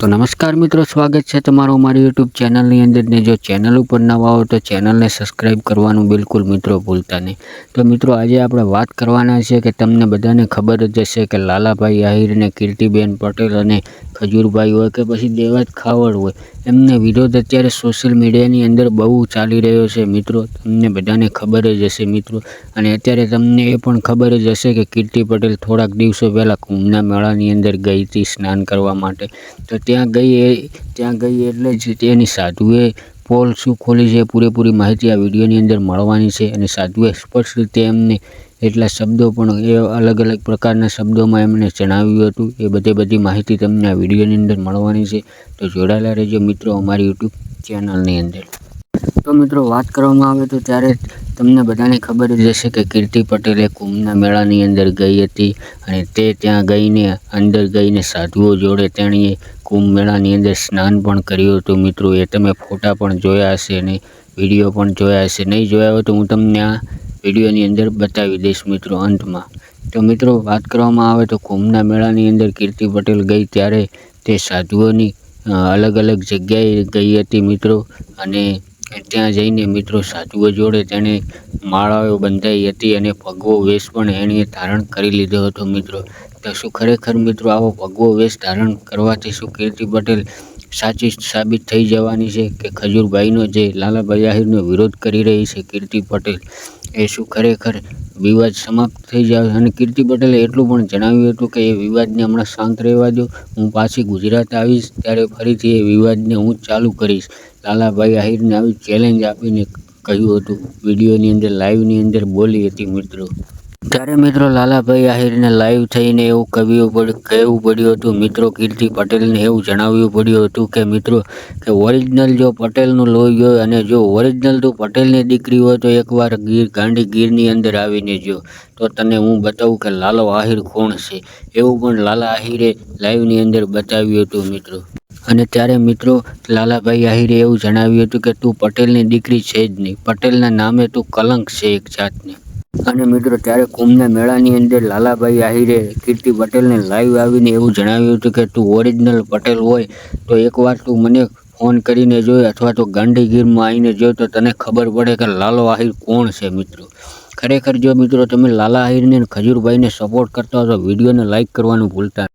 તો નમસ્કાર મિત્રો, સ્વાગત છે તમારું મારી યુટ્યુબ ચેનલની અંદર ને જો ચેનલ ઉપર નવા હો તો ચેનલને સબસ્ક્રાઈબ કરવાનું બિલકુલ મિત્રો ભૂલતા નહીં. તો મિત્રો, આજે આપણે વાત કરવાના છે કે તમને બધાને ખબર જ હશે કે લાલાભાઈ આહિર અને કીર્તિબેન પટેલ અને ખજૂરભાઈ હોય કે પછી દેવાજ ખાવડ હોય, એમને વિરોધ અત્યારે સોશિયલ મીડિયાની અંદર બહુ ચાલી રહ્યો છે. મિત્રો, તમને બધાને ખબર જ હશે મિત્રો, અને અત્યારે તમને એ પણ ખબર જ હશે કે કીર્તિ પટેલ થોડાક દિવસો પહેલાં કુંભના મેળાની અંદર ગઈ હતી સ્નાન કરવા માટે. તો ત્યાં ગઈ એ, ત્યાં ગઈ એટલે જ તેની સાધુએ પોલ શું ખોલી છે પૂરેપૂરી માહિતી આ વિડીયોની અંદર મળવાની છે અને સાધુએ સ્પષ્ટ રીતે એમને એટલા શબ્દો પણ એ અલગ અલગ પ્રકારના શબ્દોમાં એમણે જણાવ્યું હતું. એ બધે બધી માહિતી તમને આ વિડીયોની અંદર મળવાની છે. તો જોડાયેલા રહેજો મિત્રો અમારી યુટ્યુબ ચેનલની અંદર. તો મિત્રો વાત કરવામાં આવે તો ત્યારે તમને બધાને ખબર જ હશે કે કીર્તિ પટેલે કુંભના મેળાની અંદર ગઈ હતી અને તે ત્યાં ગઈને અંદર ગઈને સાધુઓ જોડે તેણીએ કુંભ મેળાની અંદર સ્નાન પણ કર્યું હતું. મિત્રો, એ તમે ફોટા પણ જોયા હશે અને વીડિયો પણ જોયા હશે. નહીં જોયા હોય તો હું તમને આ વિડીયોની અંદર બતાવી દઈશ મિત્રો અંતમાં. તો મિત્રો, વાત કરવામાં આવે તો કુંભના મેળાની અંદર કીર્તિ પટેલ ગઈ ત્યારે તે સાધુઓની અલગ અલગ જગ્યાએ ગઈ હતી મિત્રો. અને ત્યાં જઈને મિત્રો સાધુઓ જોડે તેણે માળાઓ બંધાઈ હતી અને ભગવો વેશ પણ એણે ધારણ કરી લીધો હતો મિત્રો. તો શું ખરેખર મિત્રો આવો ભગવો વેશ ધારણ કરવાથી શું કીર્તિ પટેલ સાચી સાબિત થઈ જવાની છે કે ખજૂરભાઈનો જે લાલાભાઈ આહિરનો વિરોધ કરી રહી છે કીર્તિ પટેલ, એ શું ખરેખર વિવાદ સમાપ્ત થઈ જાય? અને કીર્તિ પટેલે એટલું પણ જણાવ્યું હતું કે એ વિવાદને હમણાં શાંત રહેવા દો. હું પાછી ગુજરાત આવીશ ત્યારે ફરીથી એ વિવાદને હું ચાલુ કરીશ. લાલાભાઈ આહિરને આવી ચેલેન્જ આપીને કહ્યું હતું. વિડીયોની અંદર લાઈવની અંદર બોલી હતી મિત્રો. ત્યારે મિત્રો લાલાભાઈ આહિરને લાઈવ થઈને એવું કહેવું પડ્યું કહેવું પડ્યું હતું. મિત્રો કીર્તિ પટેલને એવું જણાવવું પડ્યું હતું કે, મિત્રો, કે ઓરિજિનલ જો પટેલનું લોહી હોય અને જો ઓરિજિનલ તું પટેલની દીકરી હોય તો એકવાર ગીર, ગાંડી ગીરની અંદર આવીને જો. તો તને હું બતાવું કે લાલો આહિર કોણ છે? એવું પણ લાલા આહિરે લાઈવની અંદર બતાવ્યું હતું મિત્રો. અને ત્યારે મિત્રો લાલાભાઈ આહિરે એવું જણાવ્યું હતું કે, તું પટેલની દીકરી છે જ નહીં. પટેલના નામે તું કલંક છે એક જાતની. અને મિત્રો ત્યારે કુંભના મેળાની અંદર લાલાભાઈ આહિરે કીર્તિ પટેલને લાઈવ આવીને એવું જણાવ્યું હતું કે, તું ઓરિજિનલ પટેલ હોય, તો એકવાર તું મને ફોન કરીને જોઈ અથવા તો ગાંધીગીરમાં આવીને જોઈ તો તને ખબર પડે કે લાલો આહિર કોણ છે મિત્રો. ખરેખર જો મિત્રો, તમે લાલા આહિરને ખજૂરભાઈને સપોર્ટ કરતા હો તો વિડીયોને લાઈક કરવાનું ભૂલતા